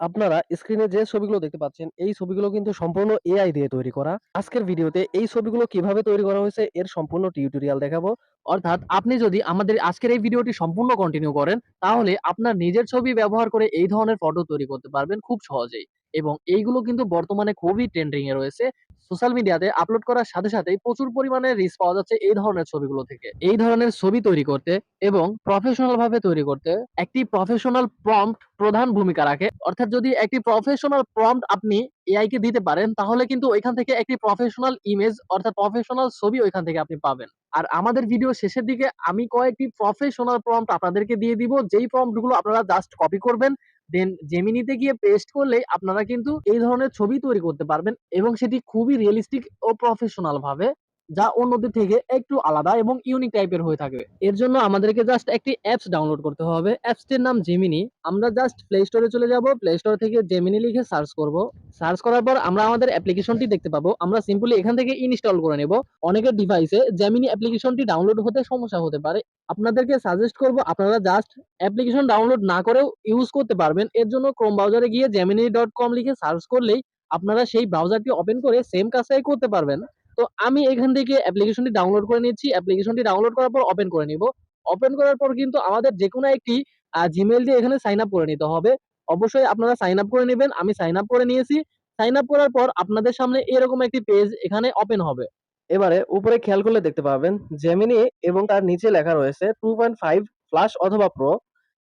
আপনারা স্ক্রিনে যে ছবিগুলো দেখতে পাচ্ছেন, এই ছবিগুলো কিন্তু সম্পূর্ণ এআই দিয়ে তৈরি করা। আজকের ভিডিওতে এই ছবিগুলো কীভাবে তৈরি করা হয়েছে এর সম্পূর্ণ টিউটোরিয়াল দেখাবো। অর্থাৎ আপনি যদি আমাদের আজকের এই ভিডিওটি সম্পূর্ণ কন্টিনিউ করেন, তাহলে আপনার নিজের ছবি ব্যবহার করে এই ধরনের ফটো তৈরি করতে পারবেন খুব সহজেই। এবং এইগুলো কিন্তু বর্তমানে খুবই ট্রেন্ডিং এ রয়েছে। সোশ্যাল মিডিয়াতে আপলোড করার সাথে সাথেই প্রচুর পরিমাণে রিচ পাওয়া যাচ্ছে এই ধরনের ছবিগুলো থেকে। এই ধরনের ছবি তৈরি করতে এবং প্রফেশনাল ভাবে তৈরি করতে একটি প্রফেশনাল প্রম্পট প্রধান ভূমিকা রাখে। অর্থাৎ যদি একটি প্রফেশনাল প্রম্পট আপনি এআই কে দিতে পারেন, তাহলে কিন্তু ওইখান থেকে একটি প্রফেশনাল ইমেজ অর্থাৎ প্রফেশনাল ছবি ওইখান থেকে আপনি পাবেন। আর আমাদের ভিডিও শেষের দিকে আমি কয়েকটি প্রফেশনাল প্রম্পট আপনাদেরকে দিয়ে দিব। যেই প্রম্পটগুলো আপনারা জাস্ট কপি করবেন। দেন জেমিনিতে গিয়ে পেস্ট করলে আপনারা কিন্তু এই ধরনের ছবি তৈরি করতে পারবেন এবং সেটি খুবই রিয়েলিস্টিক ও প্রফেশনাল ভাবে, যা অন্যদের থেকে একটু আলাদা এবং ইউনিক টাইপের হয়ে থাকবে। এর জন্য আমাদেরকে জাস্ট একটি অ্যাপস ডাউনলোড করতে হবে। অ্যাপসটির নাম জেমিনি। আমরা জাস্ট প্লে স্টোরে চলে যাব। প্লে স্টোর থেকে জেমিনি লিখে সার্চ করব। সার্চ করার পর আমরা আমাদের অ্যাপ্লিকেশনটি দেখতে পাবো। আমরা সিম্পলি এখান থেকে ইনস্টল করে নেব। অনেকের ডিভাইসে জেমিনি অ্যাপ্লিকেশনটি ডাউনলোড হতে সমস্যা হতে পারে। আপনাদেরকে সাজেস্ট করব, আপনারা জাস্ট অ্যাপ্লিকেশন ডাউনলোড না করেও ইউজ করতে পারবেন। এর জন্য ক্রোম ব্রাউজারে গিয়ে gemini.com লিখে সার্চ করলেই আপনারা সেই ব্রাউজারটি ওপেন করে সেম কাজটাই করতে পারবেন। তো আমি এখান থেকে অ্যাপ্লিকেশনটি ডাউনলোড করে নিচ্ছি। অ্যাপ্লিকেশনটি ডাউনলোড করার পর ওপেন করে নিব। ওপেন করার পর কিন্তু আমাদের যেকোনো একটি আ জিমেইল দিয়ে এখানে সাইন আপ করে নিতে হবে। অবশ্যই আপনারা সাইন আপ করে নেবেন আমি সাইন আপ করে নিয়েছি। সাইন আপ করার পর আপনাদের সামনে এরকম একটি পেজ এখানে ওপেন হবে। এবারে উপরে খেয়াল করলে দেখতে পাবেন জেমিনি এবং তার নিচে লেখা রয়েছে 2.5 ফ্লাশ অথবা প্রো।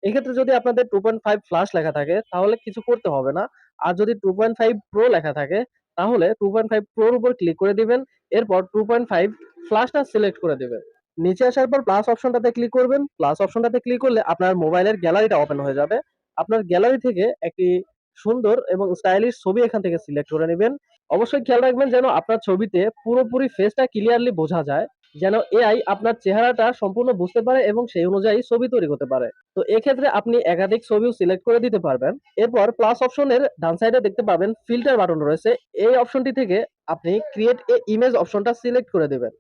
এক্ষেত্রে যদি আপনাদের 2.5 ফ্লাশ লেখা থাকে, তাহলে কিছু করতে হবে না। আর যদি 2.5 প্রো লেখা থাকে, তাহলে 2.5 প্রোর উপর ক্লিক করে দিবেন। এরপর 2.5 ফ্লাশটা সিলেক্ট করে দিবেন। নিচে আসার পর প্লাস অপশনটাতে ক্লিক করবেন। প্লাস অপশনটাতে ক্লিক করলে আপনার মোবাইলের গ্যালারিটা ওপেন হয়ে যাবে। আপনার গ্যালারি থেকে একটি সুন্দর এবং স্টাইলিশ ছবি এখান থেকে সিলেক্ট করে নিবেন। অবশ্যই খেয়াল রাখবেন যেন আপনার ছবিতে পুরোপুরি ফেসটা ক্লিয়ারলি বোঝা যায়। যেন এআই আপনার চেহারাটা সম্পূর্ণ বুঝতে পারে এবং সেই অনুযায়ী ছবি তৈরি করতে পারে। তো এক্ষেত্রে আপনি একাধিক ছবিও সিলেক্ট করে দিতে পারবেন। এরপর প্লাস অপশনের ডান সাইডে দেখতে পাবেন ফিল্টার বাটন রয়েছে। এই অপশনটি থেকে আপনি ক্রিয়েট এ ইমেজ অপশনটা সিলেক্ট করে দেবেন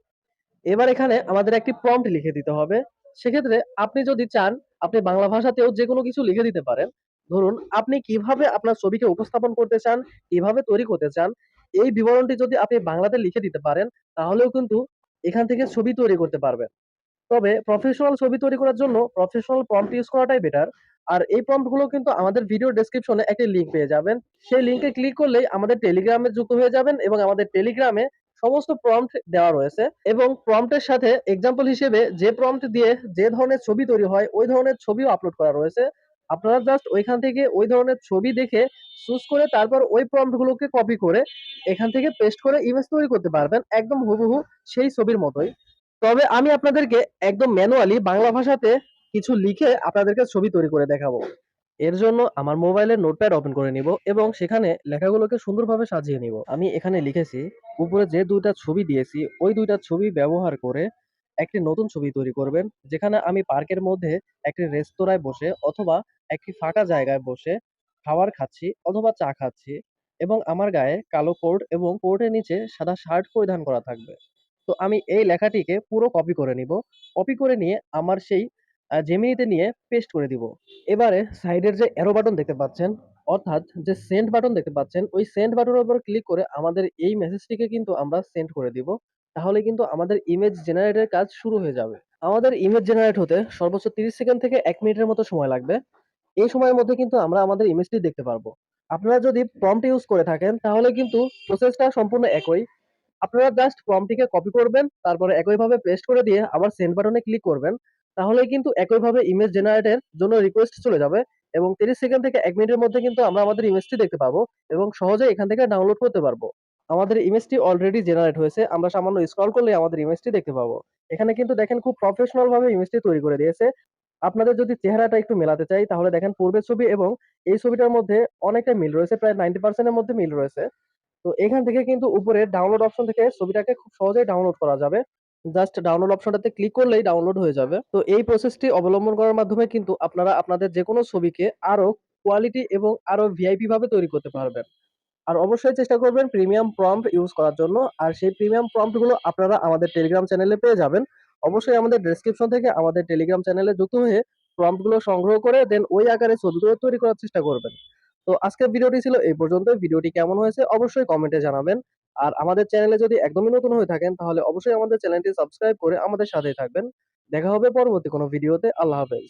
এবার এখানে আমাদের একটি প্রম্পট লিখে দিতে হবে। সেক্ষেত্রে আপনি যদি চান, আপনি বাংলা ভাষাতেও যেকোনো কিছু লিখে দিতে পারেন। ধরুন আপনি কীভাবে আপনার ছবিকে উপস্থাপন করতে চান, কীভাবে তৈরি করতে চান, এই বিবরণটি যদি আপনি বাংলাতে লিখে দিতে পারেন তাহলেও কিন্তু এখান থেকে ছবি তৈরি করতে পারবেন। তবে প্রফেশনাল ছবি তৈরি করার জন্য প্রফেশনাল প্রম্পট ইউজ করাটাই বেটার। আর এই প্রম্পটগুলো কিন্তু আমাদের ভিডিও ডেসক্রিপশনে একটি লিঙ্ক পেয়ে যাবেন। সেই লিংকে ক্লিক করলেই আমাদের টেলিগ্রামে যুক্ত হয়ে যাবেন এবং আমাদের টেলিগ্রামে সমস্ত প্রম্পট দেওয়া রয়েছে এবং প্রম্পটের সাথে এক্সাম্পল হিসেবে যে প্রম্পট দিয়ে যে ধরনের ছবি তৈরি হয় ওই ধরনের ছবিও আপলোড করা রয়েছে। আপনারা জাস্ট ওইখান থেকে ওই ধরনের ছবি দেখে চুজ করে তারপর ওই প্রম্পট গুলোকে কপি করে এখান থেকে পেস্ট করে ইমেজ তৈরি করতে পারবেন একদম হুবহু সেই ছবির মতোই। তবে আমি আপনাদেরকে একদম ম্যানুয়ালি বাংলা ভাষাতে কিছু লিখে আপনাদেরকে ছবি তৈরি করে দেখাবো। এর জন্য আমার মোবাইলের নোটপ্যাড ওপেন করে নিব এবং সেখানে লেখাগুলোকে সুন্দরভাবে সাজিয়ে নিব। আমি এখানে লিখেছি, উপরে যে দুইটা ছবি দিয়েছি, ওই দুইটা ছবি ব্যবহার করে একটি নতুন ছবি তৈরি করবেন। যেখানে আমি পার্কের মধ্যে একটি রেস্তোরাঁয় বসে অথবা একটি ফাঁকা জায়গায় বসে খাবার খাচ্ছি অথবা চা খাচ্ছি এবং আমার গায়ে কালো কোট এবং কোটের নিচে সাদা শার্ট পরিধান করা থাকবে। তো আমি এই লেখাটিকে পুরো কপি করে নিব। কপি করে নিয়ে আমার সেই জেমিনিতে নিয়ে পেস্ট করে দিব। এবারে সাইডের যে অ্যারো বাটন দেখতে পাচ্ছেন, অর্থাৎ যে সেন্ড বাটন দেখতে পাচ্ছেন, ওই সেন্ড বাটনের উপর ক্লিক করে আমাদের এই মেসেজটিকে কিন্তু আমরা সেন্ড করে দিব। তাহলে কিন্তু আমাদের ইমেজ জেনারেটের কাজ শুরু হয়ে যাবে। আমাদের ইমেজ জেনারেট হতে সর্বোচ্চ ৩০ সেকেন্ড থেকে ১ মিনিটের মতো সময় লাগবে। এই সময়ের মধ্যে কিন্তু আমরা আমাদের ইমেজটি দেখতে পারব। আপনারা যদি প্রম্পট ইউজ করে থাকেন তাহলে কিন্তু প্রসেসটা সম্পূর্ণ একই। আপনারা জাস্ট প্রম্পটটিকে কপি করবেন, তারপরে একইভাবে পেস্ট করে দিয়ে আবার সেন্ড বাটনে ক্লিক করবেন। তাহলে কিন্তু একইভাবে ইমেজ জেনারেটের জন্য রিকোয়েস্ট চলে যাবে এবং ৩০ সেকেন্ড থেকে ১ মিনিটের মধ্যে কিন্তু আমরা আমাদের ইমেজটি দেখতে পাবো এবং সহজেই এখান থেকে ডাউনলোড করতে পারব। আমাদের ইমেজটি অলরেডি জেনারেট হয়েছে। আমরা সামান্য স্ক্রল করলেই আমাদের ইমেজটি দেখতে পাবো। এখানে কিন্তু দেখেন খুব প্রফেশনাল ভাবে ইমেজটি তৈরি করে দিয়েছে। আপনাদের যদি চেহারাটা একটু মেলাতে চাই, তাহলে দেখেন পূর্বের ছবি এবং এই ছবিটার মধ্যে অনেকটা মিল রয়েছে। প্রায় 90% এর মধ্যে মিল রয়েছে। তো এখান থেকে কিন্তু উপরে ডাউনলোড অপশন থেকে ছবিটাকে খুব সহজেই ডাউনলোড করা যাবে। জাস্ট ডাউনলোড অপশনটাতে ক্লিক করলেই ডাউনলোড হয়ে যাবে। তো এই প্রসেসটি অবলম্বন করার মাধ্যমে কিন্তু আপনারা আপনাদের যেকোনো ছবিকে আরও কোয়ালিটি এবং আরও ভিআইপি ভাবে তৈরি করতে পারবেন। আর অবশ্যই চেষ্টা করবেন প্রিমিয়াম প্রম্পট ইউজ করার জন্য। আর সেই প্রিমিয়াম প্রম্পটগুলো আপনারা আমাদের টেলিগ্রাম চ্যানেলে পেয়ে যাবেন। অবশ্যই আমাদের ডেসক্রিপশন থেকে আমাদের টেলিগ্রাম চ্যানেলে যুক্ত হয়ে প্রম্পটগুলো সংগ্রহ করে দেন ওই আকারে ছবিগুলো তৈরি করার চেষ্টা করবেন। তো আজকের ভিডিওটি ছিল এই পর্যন্ত ভিডিওটি কেমন হয়েছে অবশ্যই কমেন্টে জানাবেন আর আমাদের চ্যানেলে যদি একদমই নতুন হয়ে থাকেন, তাহলে অবশ্যই আমাদের চ্যানেলটি সাবস্ক্রাইব করে আমাদের সাথেই থাকবেন দেখা হবে পরবর্তী কোনো ভিডিওতে আল্লাহ হাফেজ